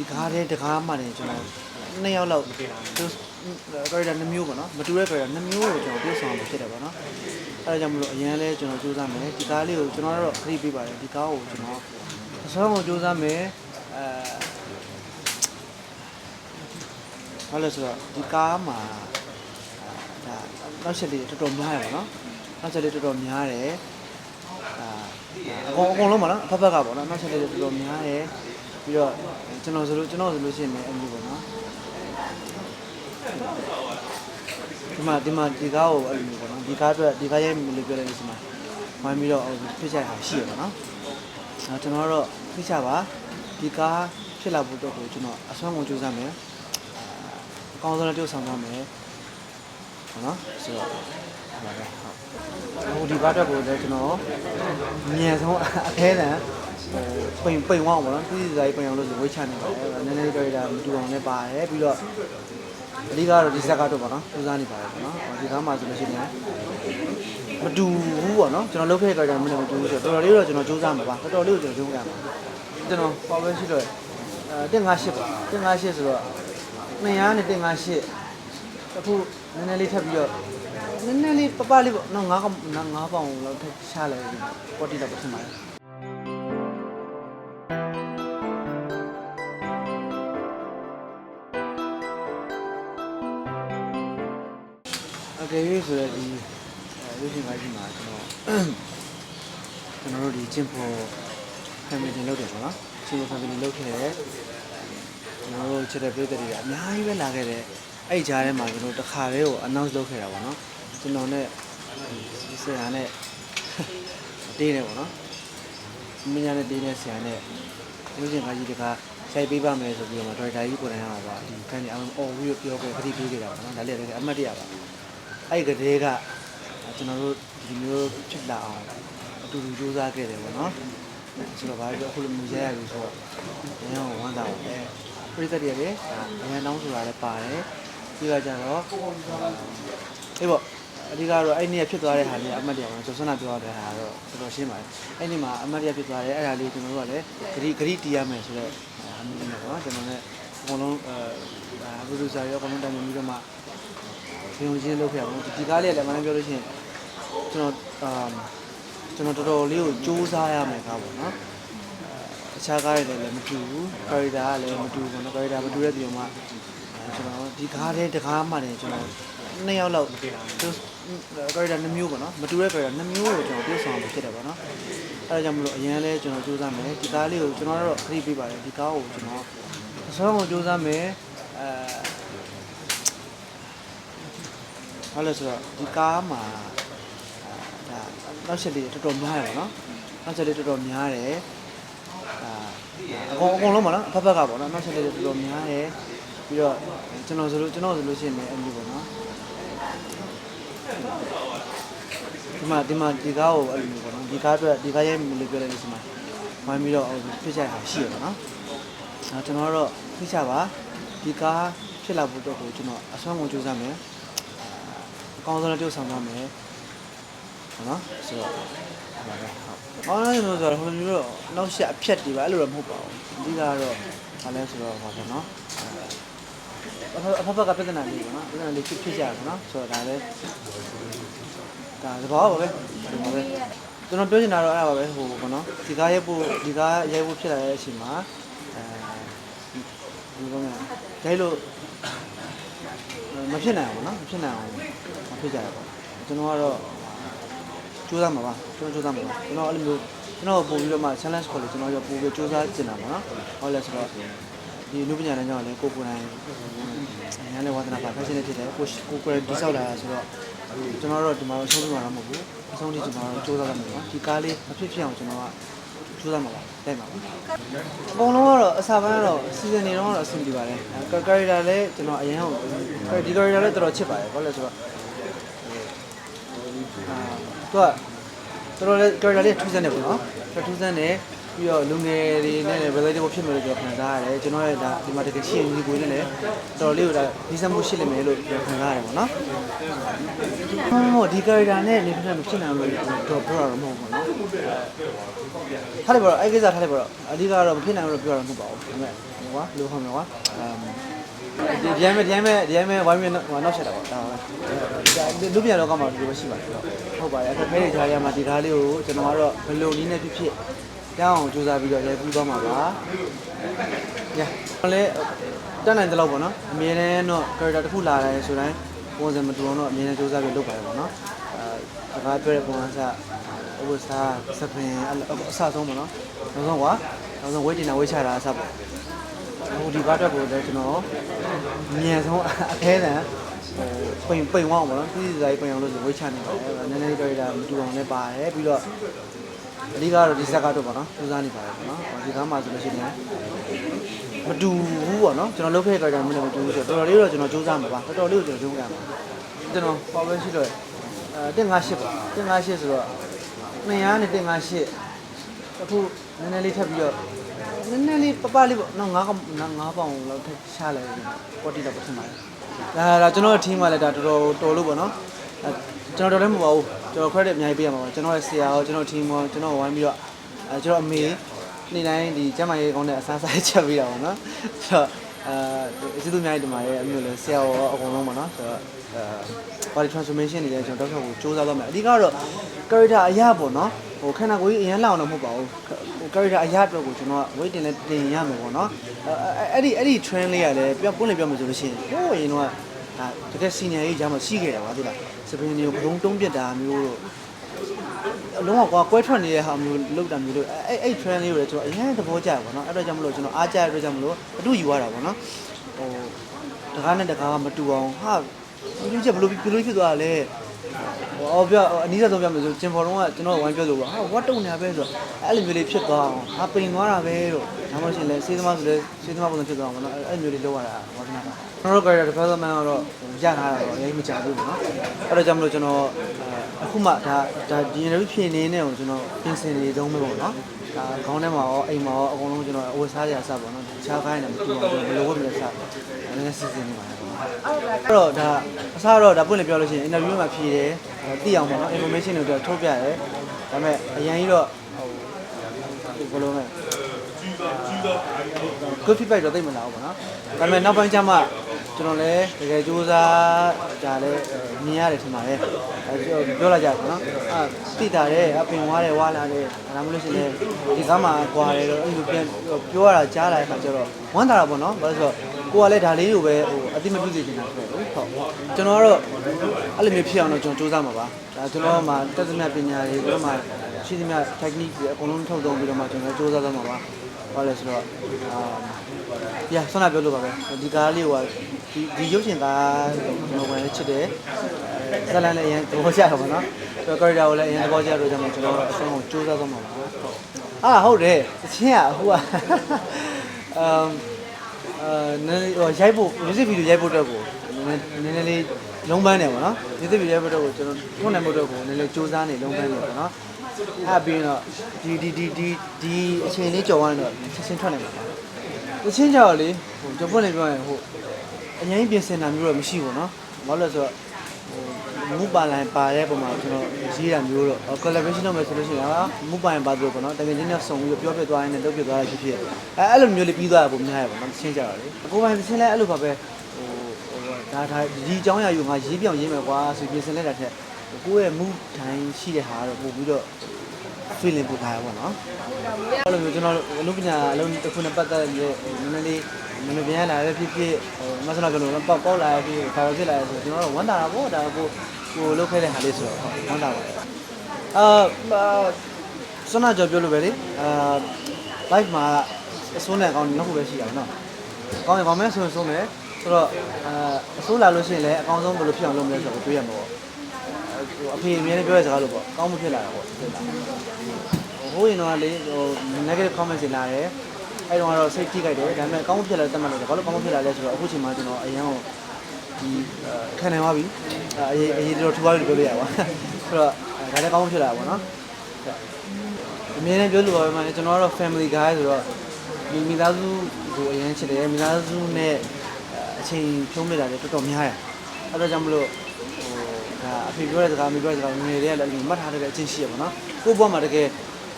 ဒီကားတဲ့တကားမှလည်းကျွန်တော်နှစ်ယောက်လောက်သူကာရီတာနှစ်မျိုးပေါ့နော်မတူတဲ့ကာရီတာနှစ်မျိုးကိုကျွန်တော်ပြုဆောင်မှာဖြစ်တယ်ပေါ့နော်အဲဒါကြောင့်မလို့အရင်လဲကျွန်တော်စူးစမ်းမယ်ဒီကားလေးကိုကျွန်တော်တော့ခရီးပေးပါတယ်ဒီကားကိုကျွန်တော်အစောကိုစူးစမ်းမယ်အဲဘာလို့လဲဆိုတော့ဒီကားမှာဒါနောက်ချက်လေးတော်တော်များတယ်ပေါ့နော်နောက်ချက်လေးတော်တော်များတယ်အာအကုန်အကုန်လုံးပါနော်အဖက်ဖက်ကပေါ့နော်နောက်ချက်လေးတော်တော်များတယ် ပြီးတော့ကျွန်တော်ဆိုလို့ကျွန်တော်ဆိုလို့ရှိရင်လည်းအမျိုးပေါ့နော်ဒီမှာဒီမှာဒီကားကိုအဲ့လိုမျိုးပေါ့နော်ဒီကားအတွက်ဒီကားရဲ့လို့ပြောလိုက်လို့ရှိမှာဝိုင်းပြီးတော့ဖြစ်ချင်တာရှိရပါတော့အဲကျွန်တော်တော့ဖိချပါဒီကားဖြစ်လာဖို့အတွက်ကိုကျွန်တော်အစွမ်းကုန်ကြိုးစားမယ်အကောင်းဆုံးလည်းပြုတ်ဆောင်သွားမယ်ဟုတ်နော်ဆိုတော့ ဟုတ်ပါပဲဟုတ်ဟိုဒီဘာအတွက်ကိုလည်းကျွန်တော်အမြန်ဆုံးအခဲတန်ဟိုပိန်ပိန်ဝအောင်ပေါ့နော်ပြည်စည်းပိန်အောင်လို့ဆိုဝိတ်ချနေပါတယ်နည်းနည်းတော့ဒါမတူအောင်လည်းပါတယ်ပြီးတော့အဓိကတော့ဒီဇက်ကတော့ပေါ့နော်စူးစမ်းနေပါတယ်ပေါ့နော်ဒီကားမှာဆိုလို့ရှိရင်မတူဘူးပေါ့နော်ကျွန်တော်လုပ်ခဲ့ကြတာမလို့မတူဘူးဆိုတော့တော်တော်လေးတော့ကျွန်တော်စူးစမ်းမှာပါတော်တော်လေးကိုကျွန်တော်စူးစမ်းမှာကျွန်တော်ပေါ်ပဲရှိတော့အဲ158ပါ158ဆိုတော့200နဲ့158အခုနည်းနည်းလေးထပ်ပြီးတော့ နည်းနည်းလေးပပလေးပေါ့နော်9កောင်9ပေါင်လောက်ထပ်ချလိုက်ပေါ်တီတော့ဖြစ်မှာလေအကယ်၍ဆိုတော့ဒီရုပ်ရှင်ကားကြီးမှာကျွန်တော်ကျွန်တော်တို့ဒီကျင်းဖို့ family လုပ်တယ်ပေါ့နော်ကျင်းဖို့ family လုပ်ခဲ့တယ်ကျွန်တော်တို့ချစ်တဲ့ပြည်သူတွေကအများကြီးပဲလာခဲ့တယ်အဲ့ဒီကြားထဲမှာကျွန်တော်တခါတည်းကို announce လုပ်ခဲ့တာပေါ့နော် ကျွန်တော်နဲ့ဆရာနဲ့တေးနေပေါ့နော်မင်းညာနဲ့တေးနေဆရာနဲ့ရုပ်ရှင်ကားကြီးတခါဆိုင်ပေးပါမယ်ဆိုပြီးတော့ဒရိုက်တာကြီးကိုယ်တိုင်ကပါဒီဖန်ကြီးအောင်အော်ပြီးပြောခဲ့ခတိပေးခဲ့တာပေါ့နော်ဒါလည်းအမှတ်တရပါအဲ့ဒီကလေးကကျွန်တော်တို့ဒီမျိုးဖြစ်လာအောင်အတူတူစူးစမ်းခဲ့တယ်ပေါ့နော်ဆိုတော့ဘာလို့အခုလိုမျိုးရရပြီဆိုတော့အရင်ကဝမ်းသာပါတယ်ပြိသက်တွေလည်းအရင်တောင်းဆိုတာလည်းပါတယ်ပြီးတော့ကျတော့အေးပေါ့ အဓိကတော့အဲ့နေ့ဖြစ်သွားတဲ့ဟာလေးအမှတ်တရပါဆိုဆွမ်းနာပြောရတဲ့ဟာတော့တော်တော်ရှင်းပါတယ်အဲ့နေ့မှာအမှတ်တရဖြစ်သွားတယ်အဲ့ဒါလေးကျွန်တော်တို့ကလည်းဂရိဂရိတီးရမယ်ဆိုတော့အမှုနဲ့ပေါ့နော်ကျွန်တော်လည်းအကုန်လုံးအဲပရိုဒူဆာရောအကုန်လုံးတိုင်ပင်ပြီးတော့မှဘယ်လိုချင်းလုပ်ခဲ့ရမလဲဒီကားလေးကလည်းမနက်ပြောလို့ရှိရင်ကျွန်တော်အာကျွန်တော်တော်တော်လေးကိုစူးစမ်းရမယ်ကားပေါ့နော်အခြားကားတွေလည်းမတူဘူးကာရီတာကလည်းမတူဘူးပေါ့နော်ကာရီတာမတူတဲ့ဒီမှာကျွန်တော်ဒီကားတဲ့တကားမှလည်းကျွန်တော်နှစ်ယောက်လောက် ကာရီတာနှစ်မျိုးပေါ့နော်မတူတဲ့ကာရီတာနှစ်မျိုးကိုကျွန်တော်ပြုဆောင်မှာဖြစ်တယ်ပေါ့နော်အဲဒါကြောင့်မလို့အရင်လဲကျွန်တော်စူးစမ်းမယ်ဒီကားလေးကိုကျွန်တော်တော့ခရီးပေးပါတယ်ဒီကားကိုကျွန်တော်အစောကိုစူးစမ်းမယ်အဲဘာလို့လဲဆိုတော့ဒီကားမှာဒါနောက်ချက်လေးတော်တော်များတယ်ပေါ့နော်နောက်ချက်လေးတော်တော်များတယ်ဒါအကုန်အကုန်လုံးပေါ့နော်အဖက်ဖက်ကပေါ့နော်နောက်ချက်လေးတော်တော်များတယ်ပြီးတော့ကျွန်တော်ဆိုလို့ကျွန်တော်ဆိုလို့ရှိရင်လည်းအမျိုးပေါ့နော် ဒီမှာဒီမှာဒီကားကိုအဲ့လိုမျိုးပေါ့နော်ဒီကားအတွက်ဒီကားရဲ့လို့ပြောလိုက်လို့ရှိမှာဝိုင်းပြီးတော့ဖြစ်ချင်တာရှိရပါတော့အဲကျွန်တော်ကတော့ဖြစ်ချပါဒီကားဖြစ်လာဖို့အတွက်ကိုကျွန်တော်အဆွမ်းကုန်ကြိုးစားမယ်အကောင်းဆုံးလည်းပြုတ်ဆောင်သွားမယ်ဟုတ်နော်ဆိုတော့ဟုတ်ပါပဲဟုတ်အော်လည်းလို့ဆိုတော့ဟိုလိုမျိုးတော့နောက်ဆက်အဖြတ်တွေပါအဲ့လိုတော့မဟုတ်ပါဘူးအဓိကကတော့ဘာလဲဆိုတော့ဟောပေါ့နော် အဖက်ဖက်ကပြဿနာလေးပေါ့နော်ပြဿနာလေးဖြစ်ဖြစ်ကြရပါတော့ဆိုတော့ဒါလည်းဒါသဘောပါပဲဒီမှာပဲကျွန်တော်ပြောချင်တာတော့အဲ့ဒါပါပဲဟိုပေါ့နော်ဒီကားရိုက်ဖို့ဒီကားရိုက်ဖို့ဖြစ်လာတဲ့အချိန်မှာအဲဒီကောင်းရိုက်လို့မဖြစ်နိုင်အောင်ပေါ့နော်မဖြစ်နိုင်အောင်မဖြစ်ကြရပါဘူးကျွန်တော်ကတော့ကြိုးစားမှာပါကျွန်တော်ကြိုးစားမှာပါကျွန်တော်အဲ့လိုမျိုးကျွန်တော်ပို့ပြီးတော့မှ challenge ခေါ်လို့ကျွန်တော်ရောပို့ပြီးကြိုးစားကျင်တာပေါ့နော်ဟုတ်လဲဆိုတော့ ဒီလူပညာတန်းကြောင့်လည်းကိုကိုယ်တိုင်အများနဲ့ဝါသနာပါ fashion နဲ့ဖြစ်တယ်ကိုကိုကိုယ်တိုင်တိစောက်လာတာဆိုတော့ကျွန်တော်တော့ဒီမှာတော့ဆုံးပြမှာတော့မဟုတ်ဘူးအဆုံးထိကျွန်တော်တို့ကြိုးစားရမှာပါဒီကားလေးမဖြစ်ဖြစ်အောင်ကျွန်တော်ကကြိုးစားမှာပါတိုက်မှာပါအကုန်လုံးကတော့အစာပိုင်းကတော့စီဇန်နေတော့ကတော့အဆင်ပြေပါတယ်ကာရီတာလည်းကျွန်တော်အရင်ကဒီကာရီတာလည်းတော်တော်ချစ်ပါတယ်ဘာလို့လဲဆိုတော့အာသူကတော်တော်လေးကာရီတာလေးထူးဆန်းတယ်ပေါ့နော်ထူးဆန်းတယ် ပြီးပြီးတော့လူငယ်တွေနဲ့လည်း relatable ဖြစ်မယ်လို့ကျွန်တော်ခံစားရတယ်ကျွန်တော်ရဲ့ဒါဒီမှာတကယ်ချစ်ရင်ညီကိုနဲ့လည်းတော်တော်လေးကိုဒါဒီစမှုရှိလိမ့်မယ်လို့ကျွန်တော်ခံစားရတယ်ပေါ့နော်ဟောဒီ character နဲ့နေဖြစ်မဖြစ်နိုင်ဘူးတော့ပြောရတော့မဟုတ်ဘူးနော်ထားလိုက်ပါတော့အဲ့ကိစ္စထားလိုက်ပါတော့အဓိကတော့မဖြစ်နိုင်ဘူးလို့ပြောရတော့မဟုတ်ပါဘူးဒါပေမဲ့ဟိုကွာလူဟောမယ်ကွာအမ်ဒီဒီတိုင်းမဲ့ဒီတိုင်းမဲ့ဒီတိုင်းမဲ့ဝိုင်းမဲ့ဟိုနောက်ဆက်တာပေါ့ဒါပဲလူပြန်တော့ကောင်းမှာဒီလိုပဲရှိပါတယ်ဟုတ်ပါတယ်အခက်ခဲတွေကြားရမှာဒီကားလေးကိုကျွန်တော်ကတော့ဘယ်လိုနည်းနဲ့ဖြစ်ဖြစ် ရအောင်စူးစမ်းပြီးတော့ရိုက်ပြီးသွားမှာပါညဟိုလေတက်နိုင်တဲ့လောက်ပေါ့နော်အမြဲတမ်းတော့ character တစ်ခုလာတယ်ဆိုတိုင်းပုံစံမတူအောင်တော့အမြဲတမ်းစူးစမ်းပြီးလုပ်ပါတယ်ပေါ့နော်အဲစကားပြောတဲ့ပုံစံစဥပစာစပင်အအဆဆုံးပေါ့နော်နောက်ဆုံးကွာနောက်ဆုံးဝေးတင်တာဝေးချတာအစပေါ့ဟိုဒီကားအတွက်ကိုလည်းကျွန်တော်အမြန်ဆုံးအခဲတန်ဟိုပိန်ပိန်ဝအောင်ပေါ့နော်ပြည်စရိုက်ပိန်အောင်လို့ဆိုဝိတ်ချနေပါတယ်နည်းနည်းတော့ဒါမတူအောင်လည်းပါတယ်ပြီးတော့ အဓိကတော့ဒီဇက်ကတော့ပေါ့နော်စူးစမ်းနေပါတယ်ပေါ့နော်ဒီကားမှာဆိုလို့ရှိရင်မတူဘူးပေါ့နော်ကျွန်တော်လုပ်ခဲ့တဲ့ကြောင့်မင်းလည်းမတူဘူးဆိုတော့တော်တော်လေးတော့ကျွန်တော်စူးစမ်းမှာပါတော်တော်လေးကိုကျွန်တော်စူးစမ်းမှာကျွန်တော်ပေါ်ပဲရှိတော့အဲ158ပေါ့158ဆိုတော့200နဲ့158အခုနည်းနည်းလေးထပ်ပြီးတော့နည်းနည်းလေးပပလေးပေါ့နော်ငါးကောင်ငါးပေါင်လောက်ထက်ရှားလိုက်တယ်ပေါ်တီတော့ပတ်ထင်ပါတယ်ဒါဒါကျွန်တော်ရဲ့ team ကလည်းဒါတော်တော်တော်လို့ပေါ့နော်အဲ ကျွန်တော်တော်လည်းမဟုတ်ပါဘူးကျွန်တော် credit အများကြီးပေးရမှာပါကျွန်တော်ရဲ့ဆရာရောကျွန်တော် team ရောကျွန်တော်ဝိုင်းပြီးတော့အဲကျွန်တော်အမေနေ့တိုင်းဒီကျမကြီးကောင်းတဲ့အစားစားချက်ပေးတာပေါ့နော်ဆိုတော့အဲကျေးဇူးအများကြီးတင်ပါတယ်အမျိုးလည်းဆရာရောအကုန်လုံးပေါ့နော်ဆိုတော့အဲ body transformation တွေလည်းကျွန်တော်တောက်လျှောက်ကိုစူးစမ်းသွားမယ်အဓိကတော့ character အရာပေါ့နော်ဟိုခန္ဓာကိုယ်ကြီးအရင်လောက်တော့မဟုတ်ပါဘူးဟို character အရာအတွက်ကိုကျွန်တော်က weight တင်လဲတင်ရမယ်ပေါ့နော်အဲအဲ့ဒီအဲ့ဒီ trend လေးကလည်းပြောပွင့်လေပြောမယ်ဆိုလို့ရှိရင်ဟိုရင်တော့ ဒါတကယ် senior ကြီးကြားမှာရှိခဲ့တာပါသိလားစပင်းတွေကိုဘုံတုံးပြစ်တာမျိုးတို့အလုံးဝကွာကွဲထွက်နေတဲ့ဟာမျိုးလောက်တာမျိုးတို့အဲ့အဲ့ trend လေးကိုလည်းကျွန်တော်အရင်သဘောကျတယ်ပေါ့နော်အဲ့တော့ကြောင့်မလို့ကျွန်တော်အားကျတဲ့အတွက်ကြောင့်မလို့အတူယူရတာပေါ့နော်ဟိုတကားနဲ့တကားကမတူအောင်ဟာဒီလိုချက်ဘယ်လိုဘယ်လိုဖြစ်သွားတာလဲဟိုအော်ပြအနီးဆုံးပြမယ်ဆိုကျင်ဖော်တော့ကကျွန်တော်ဝိုင်းပြောလို့ပါဟာဝတ်တုံနေပဲဆိုတော့အဲ့လိုမျိုးလေးဖြစ်သွားအောင်ဟာပိန်သွားတာပဲလို့ဒါမှမဟုတ်ရှင်လဲစေးသမားဆိုလဲစေးသမားပုံစံဖြစ်သွားအောင်ပေါ့နော်အဲ့လိုမျိုးလေးလောက်ရတာဝါသနာပါ ကျွန်တော်တို့ character development ကတော့ရထားတာတော့အရင်မကြဘူးပေါ့နော်အဲ့တော့ကြောင့်မလို့ကျွန်တော်အခုမှဒါဒါဒီ interview ဖြစ်နေနေအောင်ကျွန်တော်ပြင်ဆင်နေတုံးပဲပေါ့နော်ဒါခေါင်းထဲမှာရောအိမ်မှာရောအကုန်လုံးကျွန်တော်အဝတ်စားရအစပေါ့နော်တခြားခိုင်းတယ်မတူအောင်ဘယ်လိုဝတ်မလဲစနည်းနည်းစီစဉ်နေပါတယ်ပေါ့အဲ့တော့ဒါအစားတော့ဒါပွင့်လေပြောလို့ရှိရင် interview မှာဖြေတယ်သိအောင်ပေါ့နော် information တွေတော့ထုတ်ပြတယ်ဒါပေမဲ့အရင်ကြီးတော့ဟိုဘယ်လိုလဲ good feedback တော့သိမလာဘူးပေါ့နော်ဒါပေမဲ့နောက်ပိုင်းကျမှ ကျွန်တော်လည်းတကယ်စူးစမ်းဒါလည်းမြင်ရတယ်ထင်ပါတယ်အဲပြောလိုက်ကြပါတော့အာတိတာတဲ့အပင်ဝါတယ်ဝါလာတယ်ဒါမှမဟုတ်ရှင်လည်းဒီကားမှာကွာတယ်တော့အဲ့လိုပြန်ပြောရတာကြားလာတဲ့ခါကျတော့ဝမ်းသာတာပေါ့နော်ဘာလို့ဆိုတော့ကိုကလည်းဒါလေးကိုပဲဟိုအတိမပြုစေချင်တာဆိုတော့ဟုတ်ကျွန်တော်ကတော့အဲ့လိုမျိုးဖြစ်အောင်တော့ကျွန်တော်စူးစမ်းမှာပါဒါကျွန်တော်မှတက်သမျှပညာတွေကျွန်တော်မှရှိသမျှ technique တွေအကုန်လုံးထုတ်သုံးပြီးတော့မှကျွန်တော်စူးစမ်းသွားမှာပါ ဘာလဲဆိုတော့အာပြဆွမ်းနာပြောလို့ပါပဲဒီကားလေးကဒီဒီရုပ်ရှင်ကားကျွန်တော်ဝင်ချစ်တယ်ဇလန်လည်းအရင်သဘောကျတာပေါ့နော်ဆိုတော့ character ကိုလည်းအရင်သဘောကျတော့ကျွန်တော်ကျွန်တော်အဆုံးကိုစူးစမ်းသွားမှာပါအာဟုတ်တယ်တချင်းอ่ะဟိုကအမ်အာနည်းဟိုရိုက်ဖို့ music video ရိုက်ဖို့အတွက်ကိုနည်းနည်းလေးလုံးပန်းတယ်ပေါ့နော် music video ရိုက်ဖို့အတွက်ကိုကျွန်တော်ထုံးနိုင်ဖို့အတွက်ကိုနည်းနည်းစူးစမ်းနေလုံးပန်းနေပေါ့နော် အဲ့ပြီးတော့ဒီဒီဒီဒီဒီအချိန်လေးကြော်ရရင်တော့ချက်ချင်းထွက်နိုင်မှာပါတချင်းကြော်လေဟိုကျွန်တော်လည်းပြောရင်ဟိုအရင်ပြင်ဆင်တာမျိုးတော့မရှိဘူးเนาะဘာလို့လဲဆိုတော့ဟိုမူပါလိုင်းပါတဲ့ပုံမှာကျွန်တော်ရေးတာမျိုးတော့ collaboration လုပ်မယ်ဆိုလို့ရှိရင်ဟာမူပါရင်ပါလို့ပေါ့နော်တကယ်ချင်းနဲ့စုံပြီးပြောပြသွားရင်လည်းလုပ်ပြသွားရဖြစ်ဖြစ်အဲအဲ့လိုမျိုးလေးပြီးသွားရပုံများရပေါ့နော်တချင်းကြော်လေအကိုပိုင်တချင်းလည်းအဲ့လိုပါပဲဟိုဟိုဒါဒါဒီအကြောင်းအရာယူငါရေးပြောင်ရေးမယ်ကွာဆိုပြင်ဆင်လိုက်တာထက်ကိုယ့်ရဲ့ mood တိုင်းရှိတဲ့ဟာတော့ပို့ပြီးတော့ feeling ပို့ထားရပါတော့။အဲ့လိုမျိုးကျွန်တော်အလုပ်ပညာအလုံးတစ်ခုနဲ့ပတ်သက်တဲ့နည်းနည်းလေးနည်းနည်းပြန်လာတဲ့ဖြစ်ဖြစ်ဟိုမဆလာကလို့ပေါက်ပေါက်လာပြီးခါရဖြစ်လာဆိုကျွန်တော်တို့ဝမ်းသာတာပေါ့ဒါကိုကိုလုပ်ခဲ့တဲ့ဟာလေးဆိုတော့ဝမ်းသာပါတယ်။အာစနာကြောပြောလို့ပဲလေအာ live မှာအစိုးနဲ့အကောင်းနှစ်ခုပဲရှိတာနော်။ကောင်းရင်ကောင်းမယ်ဆိုရင်ဆိုမယ်ဆိုတော့အာအစိုးလာလို့ရှိရင်လည်းအကောင်းဆုံးဘယ်လိုဖြစ်အောင်လုပ်မလဲဆိုတော့တွေးရမှာပေါ့။ ဟိုအဖေအမြဲတမ်းပြောတဲ့စကားလို့ပေါ့။ကောင်းမှုဖြစ်လာတာပေါ့ဖြစ်လာ။ဟိုရင်တော့လေဟို negative comments တွေလာတယ်အဲ့တော့ကတော့စိတ်ထိခိုက်တယ်ဒါပေမဲ့ကောင်းမှုဖြစ်လာတဲ့တတ်မှတ်လို့ဘာလို့ကောင်းမှုဖြစ်လာလဲဆိုတော့အခုချိန်မှာကျွန်တော်အရင်ကဒီခံနိုင်သွားပြီအရေးအရေးတော်ထူသွားပြီလို့ပြောလို့ရပါဆိုတော့ဒါလည်းကောင်းမှုဖြစ်လာတာပေါ့နော်ဒီအမြဲတမ်းပြောလို့ပါပဲမှာကျွန်တော်ကတော့ family guy ဆိုတော့ဒီမိသားစုကိုအရင်ချစ်တယ်မိသားစုနဲ့အချိန်ဖြုံးမိတာလည်းတော်တော်များတယ်အဲ့ဒါကြောင့်မလို့ဟိုဒါ အဖေပြောတဲ့စကားအမေပြောတဲ့စကားငယ်တွေကလည်းမှတ်ထားတဲ့အချင်းရှိရပါတော့ကိုယ့်ဘဝမှာတကယ်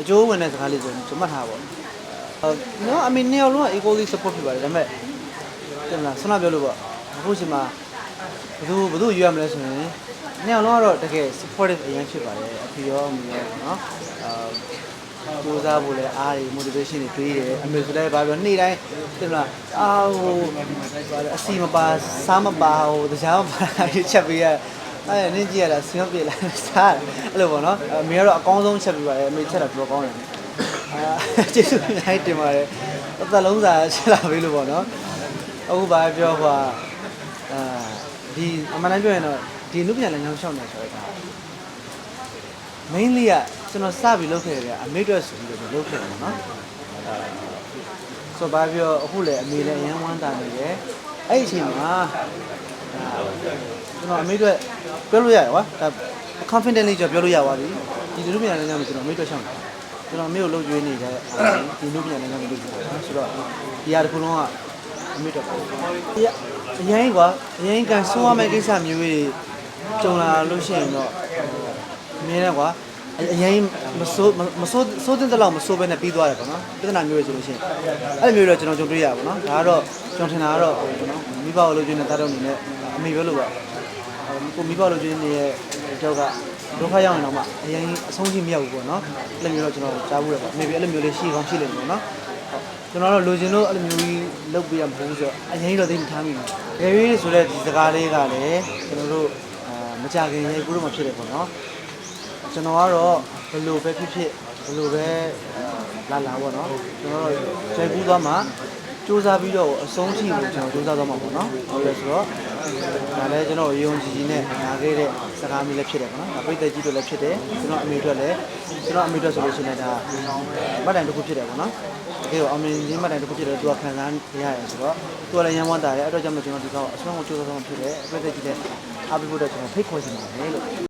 အကျိုးဝင်တဲ့စကားလေးဆိုကျွန်တော်မှတ်ထားပါတော့နော်အမေနှစ်ယောက်လုံးက equally support ဖြစ်ပါတယ်ဒါပေမဲ့တင်လားဆွမ်းပြောလို့ပေါ့အခုချိန်မှာဘယ်သူဘယ်သူရွေးရမလဲဆိုရင်နှစ်ယောက်လုံးကတော့တကယ် supportive အရင်ဖြစ်ပါတယ်အဖေရောအမေရောနော်အာကိုးစားဖို့လဲအားတွေ motivation တွေတွေးတယ်အမေဆိုလည်းဘာပြောနေ့တိုင်းတင်လားအာဟိုဘာလဲအစီမပါစားမပါဟိုတရားမပါရွချက်ပေးရ အဲ့နင်းကြည့်ရတာဆင်းပြေလာစားအဲ့လိုပေါ့နော်အမေကတော့အကောင်းဆုံးချက်ပေးပါတယ်အမေချက်တာတော်ကောင်းတယ်အာကျေးဇူးအများကြီးတင်ပါတယ်အသက်လုံးစာချက်လာပေးလို့ပေါ့နော်အခုဘာပြောဟိုအာဒီအမှန်တမ်းပြောရင်တော့ဒီလူပြန်လည်းညောင်းရှောက်နေဆိုတော့ mainly ကကျွန်တော်စပြီးလုပ်ခဲ့တယ်အမေအတွက်ဆိုပြီးတော့လုပ်ခဲ့တယ်ပေါ့နော်အဲဆိုပါပြောအခုလည်းအမေလည်းအရန်ဝမ်းတာနေတယ်အဲ့ဒီအချိန်မှာဒါ ကျွန်တော်အမေအတွက်ပြောလို့ရတယ်ကွာဒါ confidently ကျွန်တော်ပြောလို့ရပါပြီဒီလူပြန်လည်းညောင်းကျွန်တော်အမေအတွက်ရှောက်တယ်ကျွန်တော်အမေကိုလှုပ်ကြွေးနေတဲ့ဒီလူပြန်လည်းညောင်းလုပ်ကြည့်တယ်ဆိုတော့ဒီဟာတစ်ခုလုံးကအမေအတွက်ပါဒီအရင်ကွာအရင်ကန်ဆိုးရမယ့်ကိစ္စမျိုးတွေကြုံလာလို့ရှိရင်တော့အမြင်နဲ့ကွာအရင်မဆိုးမဆိုးဆိုးတဲ့လောက်မဆိုးဘဲနဲ့ပြီးသွားတယ်ပေါ့နော်ပြဿနာမျိုးတွေဆိုလို့ရှိရင်အဲ့လိုမျိုးတော့ကျွန်တော်ကြုံတွေ့ရပါတော့ဒါကတော့ကျွန်တော်ထင်တာကတော့ဟိုပေါ့နော်မိဘကိုလိုချင်တဲ့သားတော်အနေနဲ့အမေပြောလို့ပေါ့ ကိုမိဘလိုချင်နေတဲ့ကြောက်ကဒုက္ခရောက်ရင်တော့မှအရင်အဆုံးထိမရောက်ဘူးပေါ့နော်အဲ့လိုမျိုးတော့ကျွန်တော်ကြားဘူးရပါမေဘီအဲ့လိုမျိုးလေးရှိကောင်းရှိလိမ့်မယ်ပေါ့နော်ကျွန်တော်တို့လိုချင်လို့အဲ့လိုမျိုးကြီးလုပ်ပြရမဟုတ်ဘူးဆိုတော့အရင်တော့သိမထားမိဘူး။ရေရေးဆိုတဲ့ဒီစကားလေးကလည်းကျွန်တော်တို့အာမကြခင်ရေကူးတော့မှဖြစ်တယ်ပေါ့နော်။ကျွန်တော်ကတော့ဘယ်လိုပဲဖြစ်ဖြစ်ဘယ်လိုပဲလာလာပေါ့နော်ကျွန်တော်တို့ကျေကူးသွားမှာ စူးစမ်းပြီးတော့အဆုံးထိကိုကျွန်တော်စူးစမ်းသွားမှာပေါ့နော်ဟုတ်လဲဆိုတော့ဒါလည်းကျွန်တော်ရုံကြည်ကြီးနဲ့နာခဲ့တဲ့စကားမျိုးလည်းဖြစ်တယ်ပေါ့နော်ဒါပိတ်သက်ကြီးတို့လည်းဖြစ်တယ်ကျွန်တော်အမေတို့လည်းကျွန်တော်အမေတို့ဆိုလို့ရှိရင်ဒါမှတ်တိုင်တစ်ခုဖြစ်တယ်ပေါ့နော်တကယ်တော့အမေကြီးမှတ်တိုင်တစ်ခုဖြစ်တယ်သူကခံစားရရတယ်ဆိုတော့သူကလည်းရမ်းဝမ်းတာတယ်အဲ့တော့ကြောင့်မို့ကျွန်တော်ဒီကောင်အဆုံးကိုစူးစမ်းသွားမှာဖြစ်တယ်ပိတ်သက်ကြီးလည်းအားပေးဖို့တော့ကျွန်တော်ဖိတ်ခေါ်ချင်ပါတယ်လို့